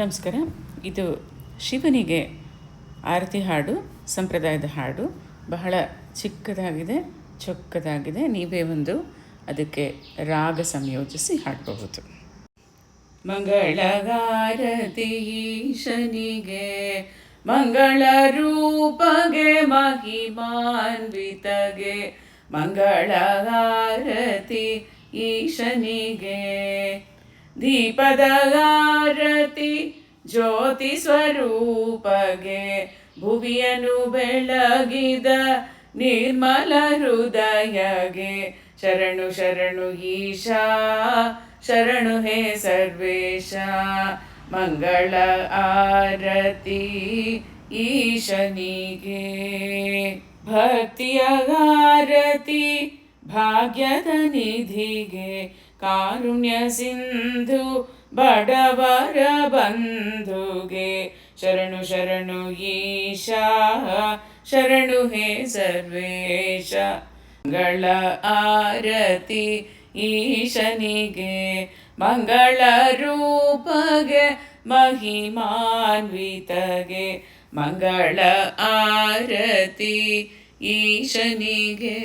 ನಮಸ್ಕಾರ. ಇದು ಶಿವನಿಗೆ ಆರತಿ ಹಾಡು, ಸಂಪ್ರದಾಯದ ಹಾಡು. ಬಹಳ ಚಿಕ್ಕದಾಗಿದೆ, ಚೊಕ್ಕದಾಗಿದೆ. ನೀವೇ ಒಂದು ಅದಕ್ಕೆ ರಾಗ ಸಂಯೋಜಿಸಿ ಹಾಡಬಹುದು. ಮಂಗಳಗಾರತಿ ಈಶನಿಗೆ ಮಂಗಳ ರೂಪಗೆ ಮಹಿಮಾನ್ವಿತಗೆ ಮಂಗಳಗಾರತಿ ಈಶನಿಗೆ ದೀಪದಗಾರತಿ ಜ್ಯೋತಿ ಸ್ವರೂಪಗೆ ಭುವಿಯನ್ನು ಬೆಳಗಿದ ನಿರ್ಮಲ ಹೃದಯಗೆ ಶರಣು ಶರಣು ಈಶಾ, ಶರಣು ಹೇ ಸರ್ವೇಶ, ಮಂಗಳ ಆರತಿ ಈಶನಿಗೆ ಭಕ್ತಿಯ ಆರತಿ ಭಾಗ್ಯದ ನಿಧಿಗೆ ಕಾರುಣ್ಯ ಸಿಂಧು ಬಡವರ ಬಂಧುಗೆ. ಶರಣು ಶರಣು ಈಶಾ, ಶರಣು ಹೇ ಸರ್ವೇಶ. ಮಂಗಳ ಆರತಿ ಈಶನಿಗೆ, ಮಂಗಳ ರೂಪಗೆ, ಮಹಿಮಾನ್ವಿತಗೆ. ಮಂಗಳ ಆರತಿ ಈಶನಿಗೆ